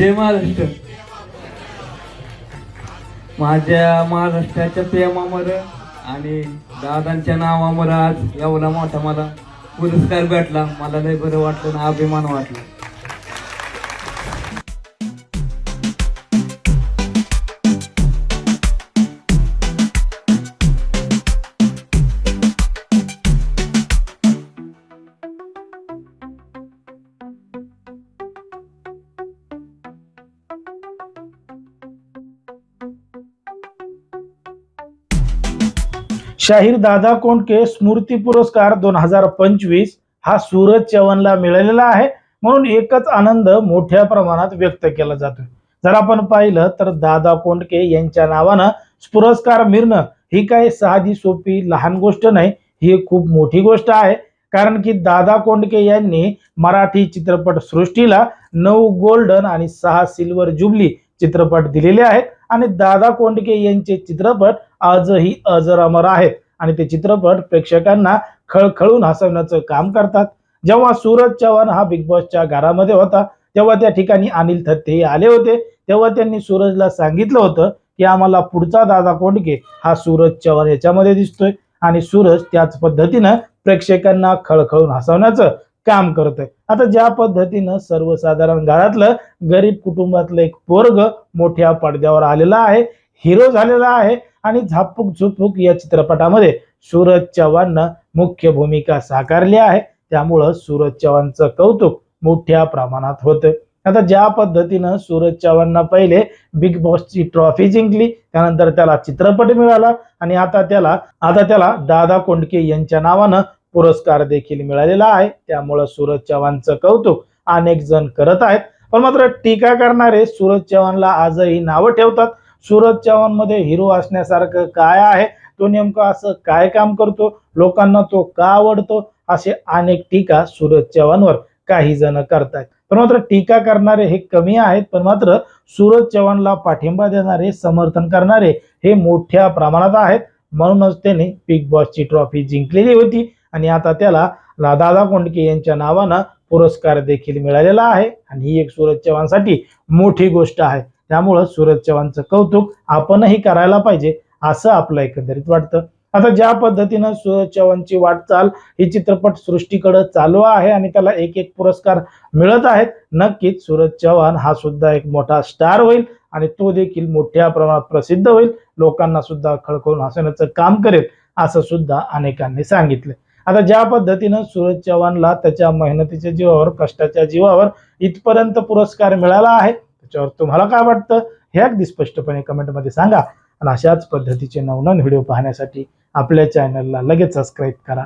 जय महाराष्ट्र. माझ्या महाराष्ट्राच्या प्रेमावर आणि दादांच्या नावामध्ये आज एवढा मोठा मला पुरस्कार भेटला. मला लय बरं वाटलं ना अभिमान वाटला. शाहीर दादा कोंडके स्मृती पुरस्कार दोन हजार पंचवीस हा सूरज चव्हाणला मिळालेला आहे. म्हणून एकच आनंद मोठ्या प्रमाणात व्यक्त केला जातो जर आपण पाहिलं तर दादा कोंडके यांच्या नावानं पुरस्कार मिळणं ही काही साधी सोपी लहान गोष्ट नाही ही खूप मोठी गोष्ट आहे. कारण की दादा कोंडके यांनी मराठी चित्रपट सृष्टीला नऊ गोल्डन आणि सहा सिल्वर जुबली चित्रपट दिलेले आहेत. आणि दादा कोंडके यांचे चित्रपट आजही अजर अमर आहेत. आणि ते चित्रपट प्रेक्षकांना खळखळून हसवण्याचं काम करतात. जेव्हा सूरज चव्हाण हा बिग बॉसच्या घरामध्ये होता तेव्हा त्या ठिकाणी अनिल थत्ते आले होते. तेव्हा त्यांनी सूरजला सांगितलं होतं की आम्हाला पुढचा दादा कोंडके हा सूरज चव्हाण याच्यामध्ये दिसतोय. आणि सूरज त्याच पद्धतीनं प्रेक्षकांना खळखळून हसवण्याचं काम करतोय आता ज्या पद्धतीनं सर्वसाधारण घरातलं गरीब कुटुंबातलं एक पोरग मोठ्या पडद्यावर आलेला आहे हिरो झालेला आहे आणि झापूक झुपूक या चित्रपटामध्ये सूरज चव्हाणनं मुख्य भूमिका साकारली आहे. त्यामुळं सूरज चव्हाणचं कौतुक मोठ्या प्रमाणात होतं आता ज्या पद्धतीनं सूरज चव्हाणनं पहिले बिग बॉसची ट्रॉफी जिंकली त्यानंतर त्याला चित्रपट मिळाला आणि आता त्याला आता त्याला दादा कोंडके यांच्या नावानं पुरस्कार देखील मिळालेला आहे. त्यामुळं सूरज चव्हाणचं कौतुक अनेक जण करत आहेत. पण मात्र टीका करणारे सूरज चव्हाणला आजही नावं ठेवतात. सूरज चव्हाणमध्ये हिरो असण्यासारखं काय आहे? तो नेमका असं काय काम करतो? लोकांना तो का आवडतो? असे अनेक टीका सूरज चव्हाणवर काही जण करतायत. पण मात्र टीका करणारे हे कमी आहेत. पण मात्र सूरज चव्हाणला पाठिंबा देणारे समर्थन करणारे हे मोठ्या प्रमाणात आहेत. म्हणूनच त्याने बिग बॉसची ट्रॉफी जिंकलेली होती. आणि आता त्याला ला- दादा कोंडके यांच्या नावानं पुरस्कार देखील मिळालेला आहे. आणि ही एक सूरज चव्हाणसाठी मोठी गोष्ट आहे. त्यामुळं सूरज चव्हाणचं कौतुक आपणही करायला पाहिजे असं आपलं एकंदरीत वाटतं. आता ज्या पद्धतीनं सूरज चव्हाणची वाटचाल ही चित्रपट सृष्टीकडे चालू आहे आणि त्याला एक एक पुरस्कार मिळत आहेत नक्कीच सूरज चव्हाण हा सुद्धा एक मोठा स्टार होईल आणि तो देखील मोठ्या प्रमाणात प्रसिद्ध होईल. लोकांना सुद्धा खळखळून हसवण्याचं काम करेल असं सुद्धा अनेकांनी सांगितलं. आता ज्या पद्धतीनं सूरज चव्हाणला त्याच्या मेहनतीच्या जीवावर कष्टाच्या जीवावर इथपर्यंत पुरस्कार मिळाला आहे त्याच्यावर तुम्हाला काय वाटतं? हे अगदी स्पष्टपणे कमेंटमध्ये सांगा. आणि अशाच पद्धतीचे नवनवीन व्हिडिओ पाहण्यासाठी आपल्या चॅनलला लगेच सबस्क्राईब करा.